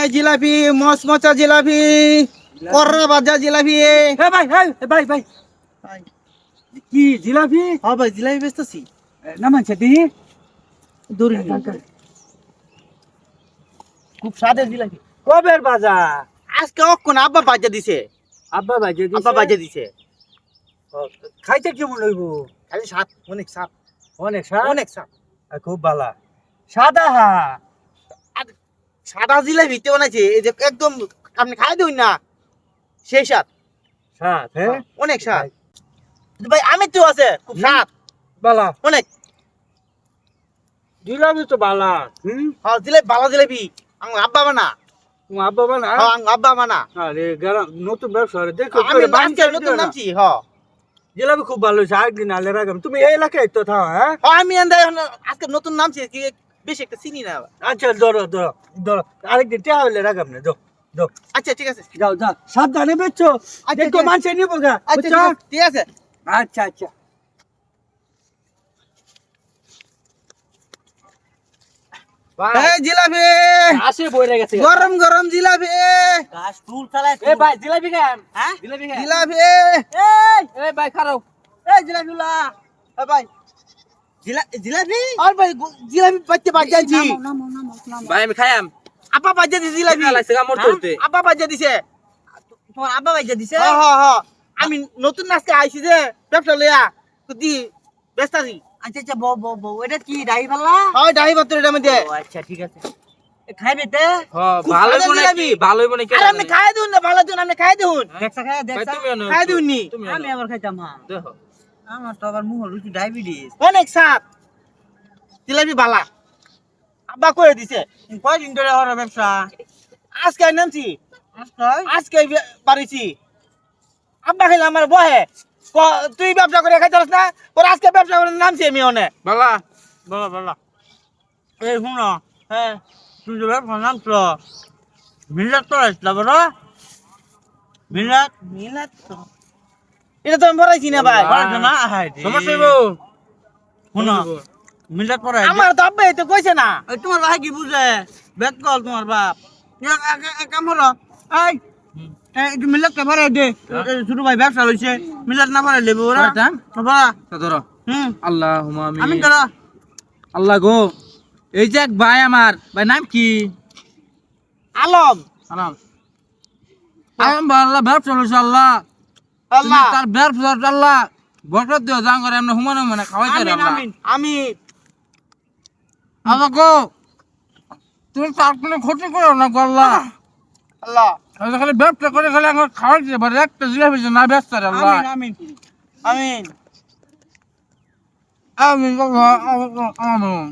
এই জিলাপি মচমচা জিলাপি কররা ভাজা জিলাপি। এ ভাই এ ভাই ভাই। কি জিলাপি? হ্যাঁ ভাই জিলাপি বেচতেছি। দিহি দূরে। খুব স্বাদের জিলাপি। কবের বাজার? আজকে অক্ষণ আব্বা বাজা দিছে। আব্বা বাজে দিছে? আব্বা বাজা দিছে। খাইতে কেমন হইব? খালি সাত অনেক সাত অনেক স্বাদ? অনেক সাত খুব ভালো। সাদা হা সাদা জিলাপি তে বানাইছে এই যে একদম আপনি খাই দিন না সেই সাত সাদ হ্যাঁ? অনেক সাত ভাই আমি তো আছে খুব সাত বালা। অনেক। জিলাপি তো বালা হুম? হ্যাঁ জিলাপি ভালো জিলাপি। আমার আব্বা বানা। আব্বা বানা? হ্যাঁ আব্বা বানা। আরে গেলাম নতুন ব্যবসা দেখো আমি নতুন। নামছি হ্যাঁ। জিলাপি খুব ভালো হয়েছে আলে তুমি এই এলাকায় তো থাও হ্যাঁ? হ্যাঁ আমি আজকে নতুন নামছি কি বেশি একটা চিনি না আচ্ছা ধরো ধরো ধরো আরেকদিন টেহা হলে রাখাম না যাও যাও আচ্ছা ঠিক আছে। যাও যাও সাবধানে বেচছো আচ্ছা, দেখো। মানুষে নিবো গা আচ্ছা ঠিক আছে, আচ্ছা আচ্ছা। জিলাপি। আসে বইরে গেছে। গরম গরম জিলাপি। গাছ টুল চালায় এ ভাই জিলাপি খান। হ্যাঁ? জিলাপি খান। জিলাপি। এই। এই ভাই খারাপ। এই জিলাপিগুলা এ ভাই। জিলাপি? আর ভাই জিলাপি পাইতে ভাই আমি খাইয়াম। আপা বাজা দিছে জিলাপি। হ্যাঁ? আপা বাজা দিছে। তোমার আব্বা ভাই দিছে? হ্যাঁ হ্যাঁ আমি নতুন আজকে আইছি যে ব্যবসা লইয়া। তো দি ব্যস্তাছি আচ্ছা আচ্ছা বউ বউ বউ এটা কি ডাই পাল্লা? হয় ডাহি পাত্র এটা মধ্যে। আচ্ছা ঠিক আছে। খাইবে তে। ভালো সাদা মনে কি? ভালো মনে কি আরে খাই দিন না ভালো দিন আপনি খাই দিন দেখছা খাই দেখছা। খাই দিন নি। আমি আবার খাইতাম হ্যাঁ। দেখো। আমার তো আবার মুখ রুচি ডায়াবেটিস। অনেক সাত জিলাপি বালা। আব্বা কয়ে দিছে কয়দিন ধরে হওয়ার ব্যবসা? আজকে নামছি। আজকে পারিছি আব্বা খাইলে আমার বহে। ক- তুই ব্যবসা করে খাইতে না? ওর আজকে ব্যবসা করে নামছি আমি অনেক বালা। বলো বলো। এই শুনো হ্যাঁ তুই যে ব্যবসা নাম তো মিলাদ তো আসলা বড়। মিলাদ? মিলাদ তো। এটা তো আমি ভরাইছি না ভাই। না? সমস্যা হইব শুনো মিলাদ পড়াই আমার তো আব্বা তো কইছে না। তোমার ভাই কি বুঝে? বেদ কল তোমার বাপ। কাম করো। এই এই কে ভরাই দে। ছোট ভাই ব্যবসা লইছে মিলাদ না ভরাই লেবে ওরা। ভরাইতাম? ধরো। হুম। আল্লাহ আমি আমি আল্লাহ গো এই যে এক ভাই আমার ভাই নাম কি? আলম। আলাম। আমি আল্লাহ ব্যবসা আল্লাহ। আল্লাহ। তার ব্যবসা আল্লাহ। বকর দিও যাং করে এমনি হুমানে হুমানে খাওয়াইতে আমিন আল্লাহ। আমিন আমি আল্লাহ গো তুমি তার কোনো ক্ষতি করো না আল্লাহ। আল্লাহ। খালি ব্যবসা করে খালি আমার খাওয়াইতে পারে একটা জিলাপি না ব্যস্ত আল্লাহ। আমিন আমিন আমিন। আমি আমিন